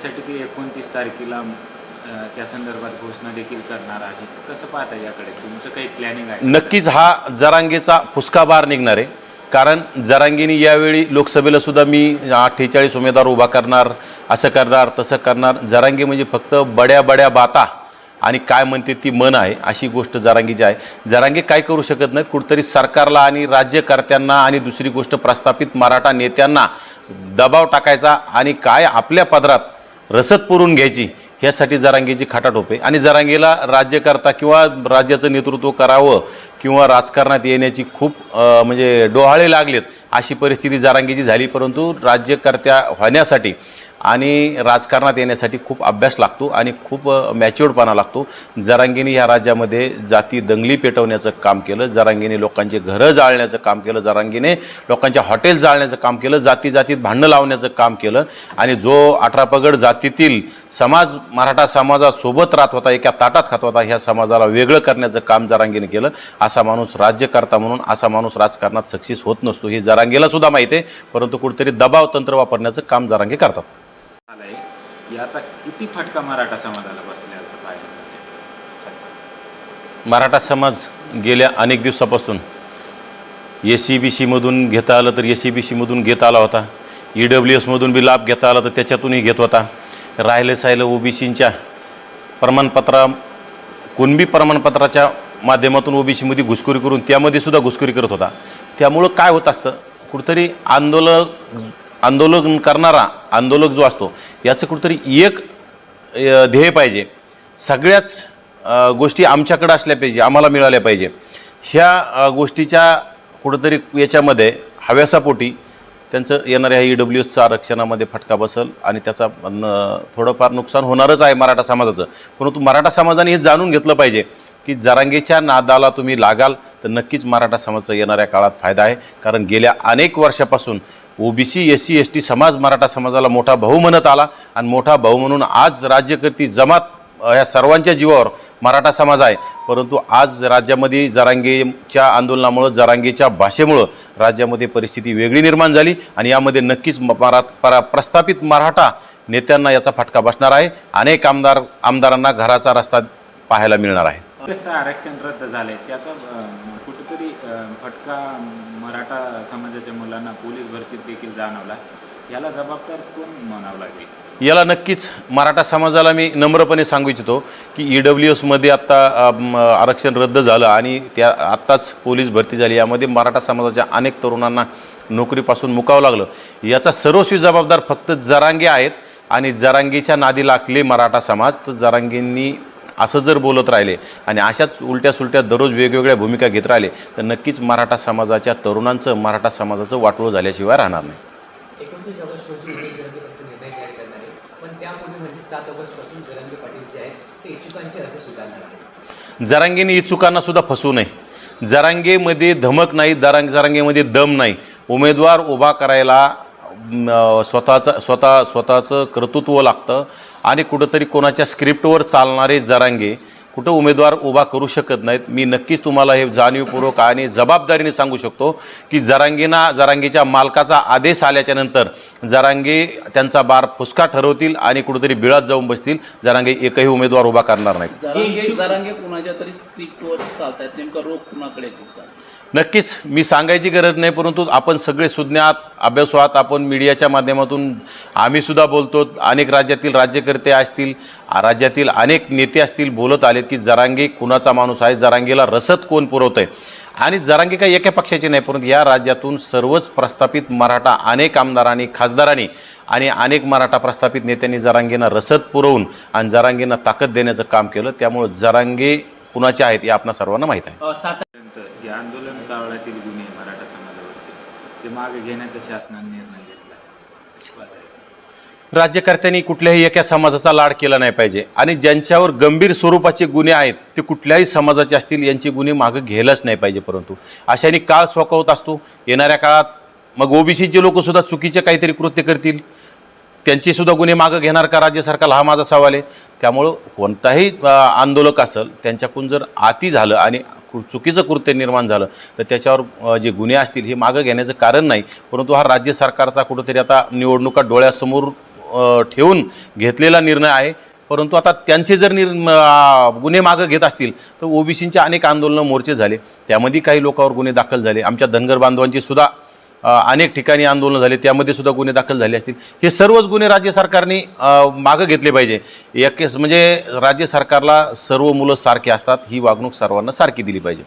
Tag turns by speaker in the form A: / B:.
A: त्यासाठी ते एकोणतीस तारखेला त्या संदर्भात घोषणा देखील करणार आहे. कसं पाहता याकडे? तुमचं काही प्लॅनिंग आहे?
B: नक्कीच हा जरांगेचा फुसकाबार निघणार आहे. कारण जरांगीनी यावेळी लोकसभेला सुद्धा मी अठ्ठेचाळीस उमेदवार उभा करणार असं करणार तसं करणार. जरांगे म्हणजे फक्त बड्या बड्या बाता आणि काय म्हणते ती मन आहे अशी गोष्ट जरांगीची आहे. जरांगे काय करू शकत नाहीत? कुठंतरी सरकारला आणि राज्यकर्त्यांना आणि दुसरी गोष्ट प्रस्थापित मराठा नेत्यांना दबाव टाकायचा आणि काय आपल्या पदरात रसद पुरून घ्यायची ह्यासाठी जरांगेची खाटाटोपे. आणि जरांगेला राज्यकर्ता किंवा राज्याचं नेतृत्व करावं किंवा राजकारणात येण्याची खूप म्हणजे डोहाळे लागलेत अशी परिस्थिती जारांगीची झाली. परंतु राज्यकर्त्या होण्यासाठी आणि राजकारणात येण्यासाठी खूप अभ्यास लागतो आणि खूप मॅच्युअर्डपणा लागतो. जरांगीने ह्या राज्यामध्ये जाती दंगली पेटवण्याचं काम केलं जरांगीने लोकांचे घरं जाळण्याचं काम केलं जरांगीने लोकांच्या हॉटेल जाळण्याचं काम केलं जाती जातीत भांडणं लावण्याचं काम केलं आणि जो अठरापगड जातीतील समाज मराठा समाजासोबत राहत होता एका ताटात खात होता ह्या समाजाला वेगळं करण्याचं काम जरांगीने केलं. असा माणूस राज्यकर्ता म्हणून असा माणूस राजकारणात सक्सेस होत नसतो हे जरांगीला सुद्धा माहिती आहे. परंतु कुठेतरी दबाव तंत्र वापरण्याचं काम जरांगे करतात.
A: याचा किती फटका मराठा समाजाला बसल्याचं पाहिजे
B: मराठा समाज गेल्या अनेक दिवसापासून ए सी बी सीमधून घेता आलं तर ए सी बी सीमधून घेता आला होता. ई डब्ल्यू एसमधून बी लाभ घेता आला तर त्याच्यातूनही घेत होता. राहिलं साहिलं ओ बी सीच्या प्रमाणपत्रा कुणबी प्रमाणपत्राच्या माध्यमातून ओ बी सीमध्ये घुसखोरी करून त्यामध्ये सुद्धा घुसखोरी करत होता. त्यामुळं काय होत असतं? कुठंतरी आंदोलक आंदोलन करणारा आंदोलक जो असतो याचं कुठंतरी एक ध्येय पाहिजे. सगळ्याच गोष्टी आमच्याकडं असल्या पाहिजे आम्हाला मिळाल्या पाहिजे. ह्या गोष्टीच्या कुठंतरी याच्यामध्ये हव्यासापोटी त्यांचं येणाऱ्या ई डब्ल्यू एसचं आरक्षणामध्ये फटका बसल आणि त्याचा न थोडंफार नुकसान होणारच आहे मराठा समाजाचं. परंतु मराठा समाजाने हे जाणून घेतलं पाहिजे की जरांगेच्या नादाला तुम्ही लागाल तर नक्कीच मराठा समाजाचा येणाऱ्या काळात फायदा आहे. कारण गेल्या अनेक वर्षापासून OBC S C S T समाज मराठा समाजाला मोठा भाऊ म्हणत आला आणि मोठा भाऊ म्हणून आज राज्यकर्ती जमात या सर्वांच्या जीवावर मराठा समाज आहे. परंतु आज राज्यामध्ये जरांगेच्या आंदोलनामुळं जरांगेच्या भाषेमुळं राज्यामध्ये परिस्थिती वेगळी निर्माण झाली आणि यामध्ये नक्कीच म- मरा परा प्रस्थापित मराठा नेत्यांना याचा फटका बसणार आहे. अनेक आमदार आमदारांना घराचा रस्ता पाहायला मिळणार आहे.
A: आरक्षण रद्द झाले. त्याचा कुठेतरी फटका मराठा समाजाच्या मुलांना पोलीस भरतीत देखील जाणवला. याला जबाबदार कोण म्हणावं लागेल?
B: याला नक्कीच मराठा समाजाला मी नम्रपणे सांगू इच्छितो की ई डब्ल्यू एसमध्ये आत्ता आरक्षण रद्द झालं आणि त्या आत्ताच पोलीस भरती झाली. यामध्ये मराठा समाजाच्या अनेक तरुणांना नोकरीपासून मुकावं लागलं. याचा सर्वस्वी जबाबदार फक्त जरांगे आहेत आणि जरांगीच्या नादी लागले मराठा समाज. तर जरांगींनी असं जर बोलत राहिले आणि अशाच उलट्या सुलट्या दररोज वेगवेगळ्या भूमिका घेत राहिले तर नक्कीच मराठा समाजाच्या तरुणांचं मराठा समाजाचं वाटोळं झाल्याशिवाय राहणार नाही.
C: म्हणजे
B: जरांगेने इच्छुकांना सुद्धा फसवू नये. जरांगेमध्ये धमक नाही दरांग जरांगेमध्ये दम नाही. उमेदवार उभा करायला स्वतःचं स्वतः स्वतःचं कर्तृत्व लागतं. आणि कुठंतरी कोणाच्या स्क्रिप्टवर चालणारे जरांगे कुठं उमेदवार उभा करू शकत नाहीत. मी नक्कीच तुम्हाला हे जाणीवपूर्वक आणि जबाबदारीने सांगू शकतो की जरांगीना जरांगेच्या मालकाचा आदेश आल्याच्यानंतर जरांगे त्यांचा बार फुसका ठरवतील आणि कुठंतरी बिळात जाऊन बसतील. जरांगे एकही उमेदवार उभा करणार नाहीत.
D: जरांगे कुणाच्या तरी स्क्रिप्टवर चालतात नेमका रोग कुणाकडे
B: नक्कीच मी सांगायची गरज नाही परंतु आपण सगळे सुज्ञात अभ्यासवात आपण मीडियाच्या माध्यमातून आम्ही सुद्धा बोलतो. अनेक राज्यातील राज्यकर्ते असतील राज्यातील अनेक नेते असतील बोलत आलेत की जरांगी कुणाचा माणूस आहे जरांगीला रसद कोण पुरवत आहे आणि जरांगी काही एका पक्षाची नाही परंतु या राज्यातून सर्वच प्रस्थापित मराठा अनेक आमदारांनी खासदारांनी आणि अनेक मराठा प्रस्थापित नेत्यांनी जरांगींना रसद पुरवून आणि जरांगींना ताकद देण्याचं काम केलं. त्यामुळं जरांगे कुणाचे आहेत हे आपणा सर्वांना माहीत आहे
A: पर्यंत जे आंदोलन काळातील गुन्हे मराठा समाजावरचे ते मागे घेण्याचा शासनाने निर्णय घेतला.
B: राज्यकर्त्यांनी कुठल्याही एका समाजाचा लाड केला नाही पाहिजे. आणि ज्यांच्यावर गंभीर स्वरूपाचे गुन्हे आहेत ते कुठल्याही समाजाचे असतील यांचे गुन्हे मागं घ्यायलाच नाही पाहिजे परंतु. अशाने काळ सोकवत असतो. येणाऱ्या काळात मग ओबीसीचे लोकसुद्धा चुकीचे काहीतरी कृत्य करतील. त्यांचेसुद्धा गुन्हे मागं घेणार का राज्य सरकार? हा माझा सवाल आहे. त्यामुळं कोणताही आंदोलक असेल त्यांच्याकडून जर आती झालं आणि चुकीचं कृत्य निर्माण झालं तर त्याच्यावर जे गुन्हे असतील हे मागं घेण्याचं कारण नाही. परंतु हा राज्य सरकारचा कुठंतरी आता निवडणुका डोळ्यासमोर ठेवून घेतलेला निर्णय आहे. परंतु आता त्यांचे जर निर गुन्हे मागं घेत असतील तर ओबीसींचे अनेक आंदोलनं मोर्चे झाले. त्यामध्ये काही लोकांवर गुन्हे दाखल झाले. आमच्या धनगर बांधवांची सुद्धा अनेक ठिकाणी आंदोलनं झाले त्यामध्ये सुद्धा गुन्हे दाखल झाले असतील. हे सर्वच गुन्हे राज्य सरकारने मागं घेतले पाहिजे. एक केस म्हणजे राज्य सरकारला सर्व मुलं सारखे असतात ही वागणूक सर्वांना सारखी दिली पाहिजे.